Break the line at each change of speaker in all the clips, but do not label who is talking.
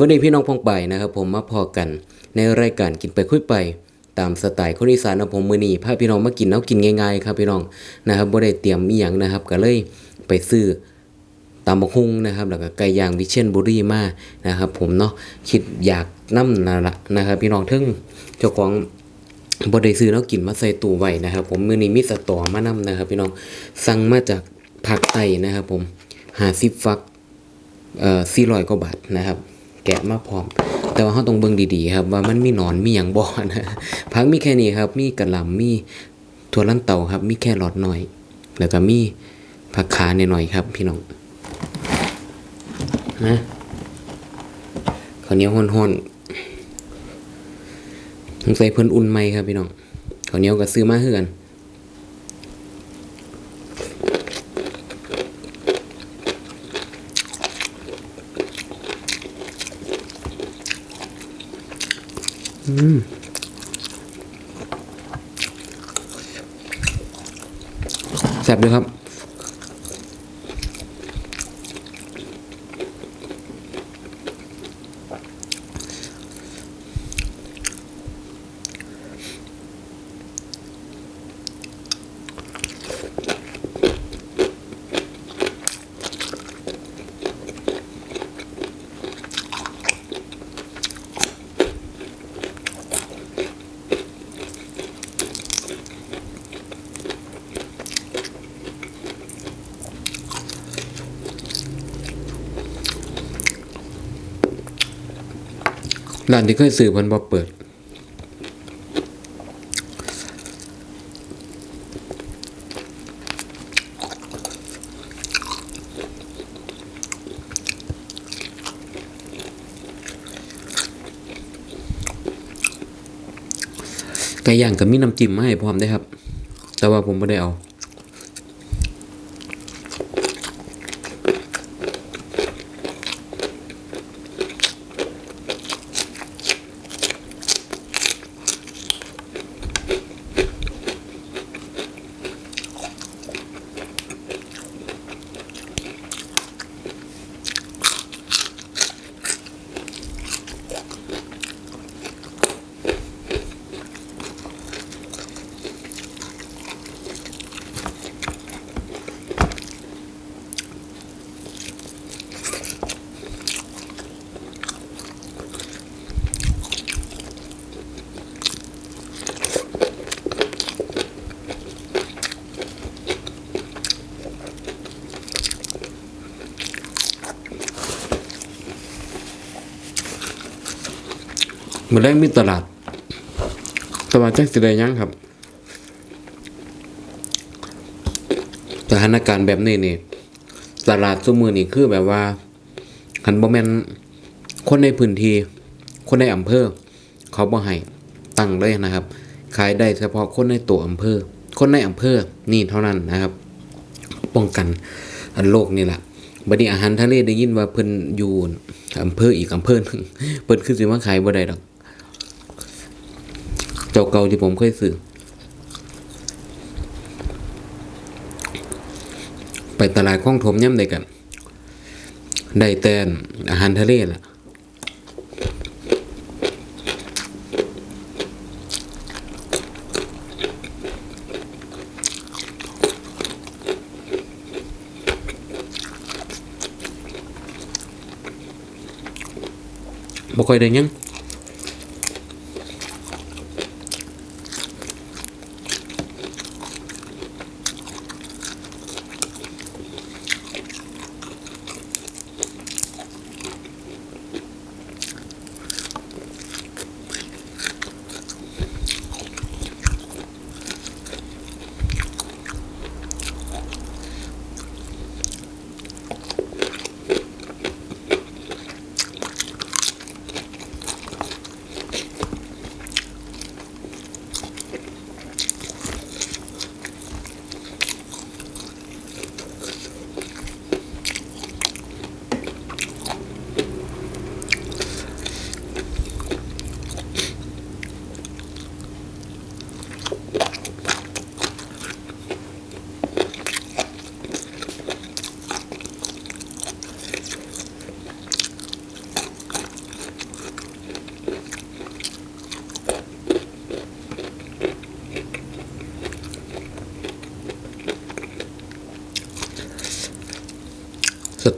วัสดีพี่น้องพงไปนะครับ ผมมาพอกัน ในรายการกินไปคุยไป ตามสไตล์คนอีสานนะผมมือนีพาพี่น้องมากินเอากินง่ายๆครับพี่น้องนะครับบ่ได้เตรียมอีหยังนะครับ ก็เลยไปซื้อตามบกฮุงนะครับแล้วก็ไก่ย่างวิเชียนบุรีมานะครับ ผมเนาะคิดอยากนํนั่นละนะครับ พี่น้องถึงเจ้าของบ่ได้ซื้อแล้วกินมาใส่ตู้ไว้นะครับ ผมมือนี้มีสตอมานํนะครับ พี่น้องสั่งมาจากภาคใต้นะครับ ผม50ฟักเอ่อ400กว่าบาทนะครับ แกะมาพร้อม แต่ว่าเราต้องเบิ่งดีๆครับ ว่ามันมีหนอนมีหยังบ่อนะผักมีแค่นี้ครับ มีกระหล่ำมีถั่วลันเต่าครับ มีแค่หลอดหน่อย แล้วก็มีผักขาหน่อยๆครับ พี่น้องนะข้าวเหนียวฮ้อนๆสงสัยเพิ่นอุ่นไหมครับพี่น้องข้าวเหนียวก็ซื้อมาเฮือกัน แซ่บเลยครับ ร้านที่เคยซื้อเพิ่นบ่เปิด ไก่ย่างก็มีน้ำจิ้มมาให้พร้อมได้ครับ แต่ว่าผมไม่ได้เอา มื่อแรกมีตลาด ตลาดแจ้งสิได้ยังครับ สถานการณ์แบบนี้นี่ตลาดซุมือนี่คือแบบว่าคันบ่แมนคนในพื้นที่ คนในอำเภอ เขาบ่ให้ตั้งเลยนะครับ ขายได้เฉพาะคนในตัวอำเภอ คนในอำเภอนี่เท่านั้นนะครับ ป้องกันอันโรคนี่แหละบัดนี้อาหารทะเลได้ยินว่าเพิ่นอยู่อำเภออีกอำเภอนึงเพิ่นคือสิมาขายบ่ได้ดอก เจ้าเก่าที่ผมเคยซื้อไปตลาดคลองถมย่ำได้กัน ได้แต่อาหารทะเลล่ะ บ่ค่อยได้ยัง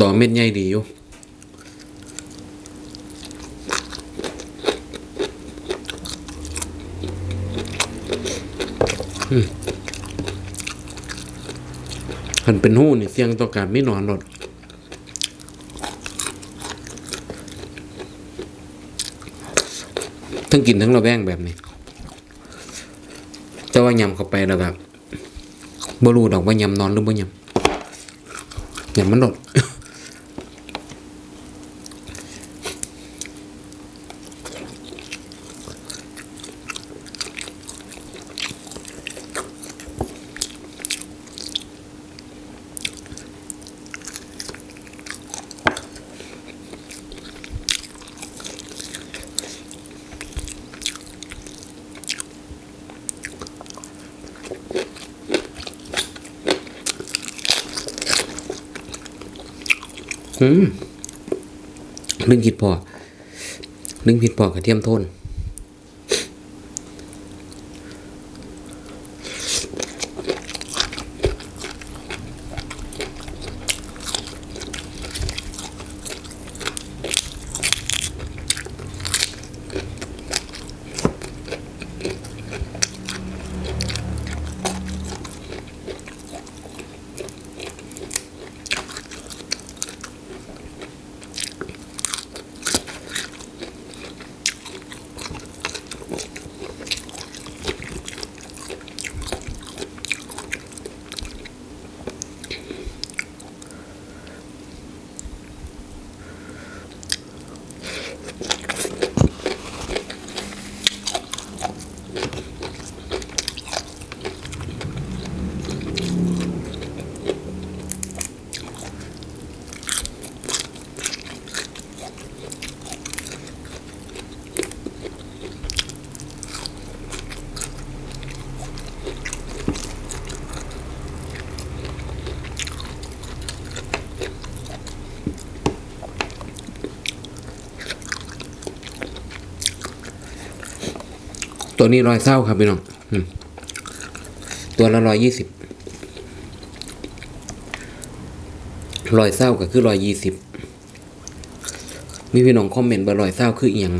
ตอเม็ดใหญ่ดีอยู่หันเป็นหู้นี่เสี่ยงต่อการไม่นอนหรอกทั้งกินทั้งระแวงแบบนี้ แต่ว่ายำเข้าไปแล้วแบบบ่รู้ดอกว่ายำนอนหรือบ่ยำยำมันหลด อืมนึงผิดพอนึงผิดพอกระเทียมโทน ตัวนี้ร้อยเศร้าครับพี่น้องตัวละร้อยยี่สิบร้อยเศร้าก็คือร้อยยี่สิบมีพี่น้องคอมเมนต์ว่าร้อยเศร้าคือเอียง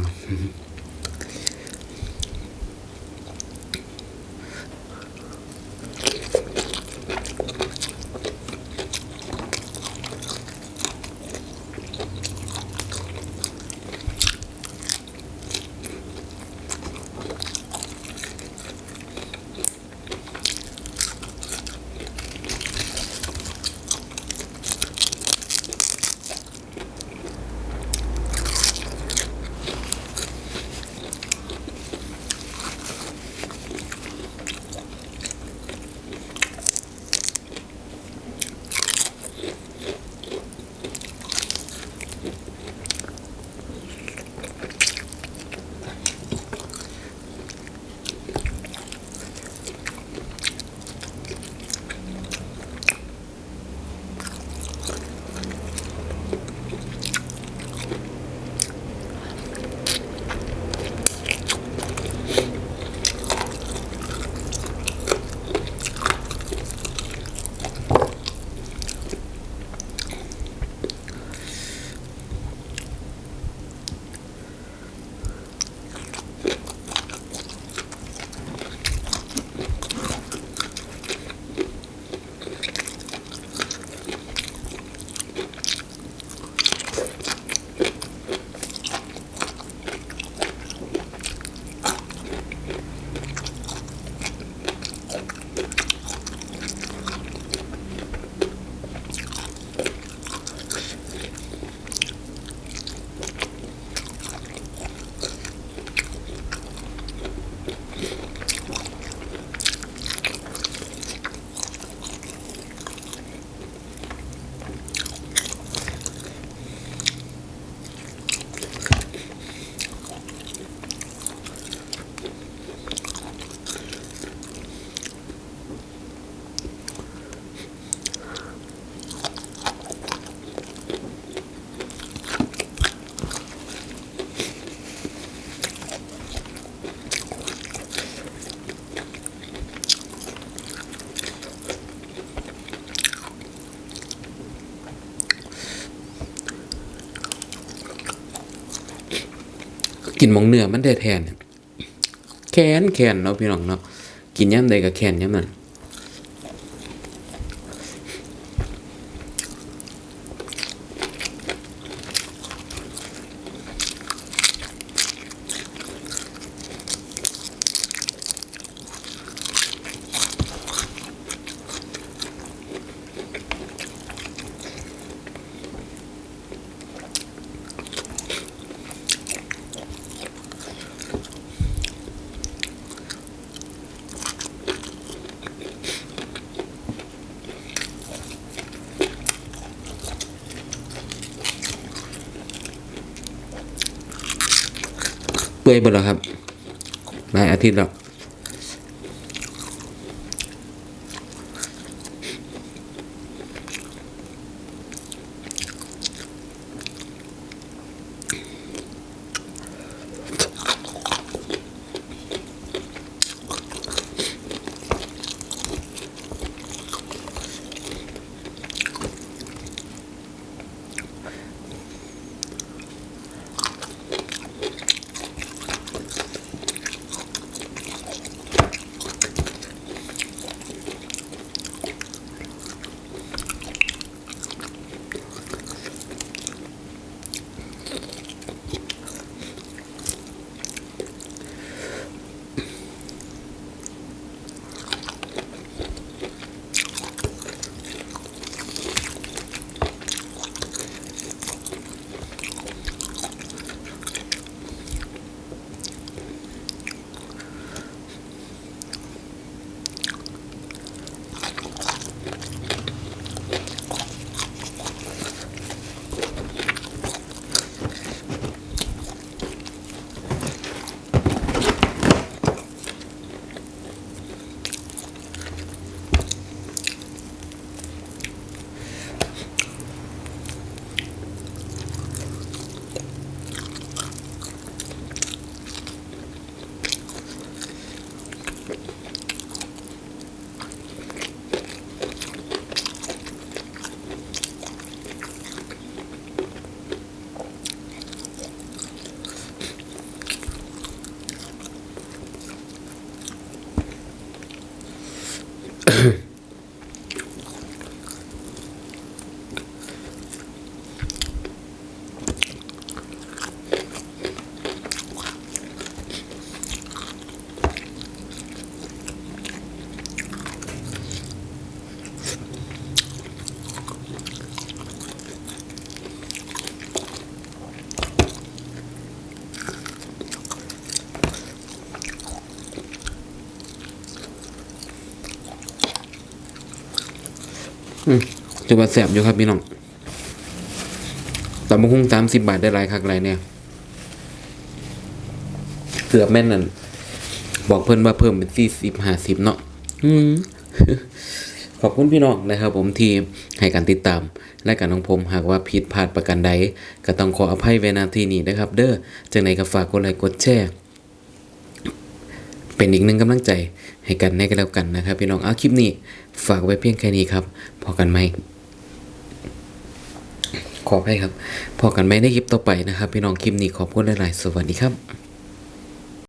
กินมองเนื้อมันได้แทนแคนแคนเนาะพี่น้องเนาะกินย่ำใดก็แค้นย่ำนั้น เปื่อยหมดแล้วครับหลายอาทิตย์แล้ว อืมจะว่าแสบอยู่ครับพี่น้องตำบักหุ่งสามสิบบาทได้หลายคักหลายเนี่ยเกือบแม่นนั่นบอกเพิ่นว่าเพิ่มเป็นสี่สิบห้าสิบเนาะอืมขอบคุณพี่น้องนะครับ ผมที่ให้การติดตามและการของผมหากว่าผิดพลาดประการใด ก็ต้องขออภัยไว้ณที่นี้นะครับ เด้อจังไหนก็ฝากกดไลค์กดแชร์เป็นอีกหนึ่งกำลังใจให้กันในกันแล้วกันนะครับ พี่น้องเอาคลิปนี้ ฝากไว้เพียงแค่นี้ครับ พอกันไหม ขอให้ครับ พอกันไหมในคลิปต่อไปนะครับ พี่น้องคลิปนี้ขอบคุณหลาย ๆ สวัสดีครับ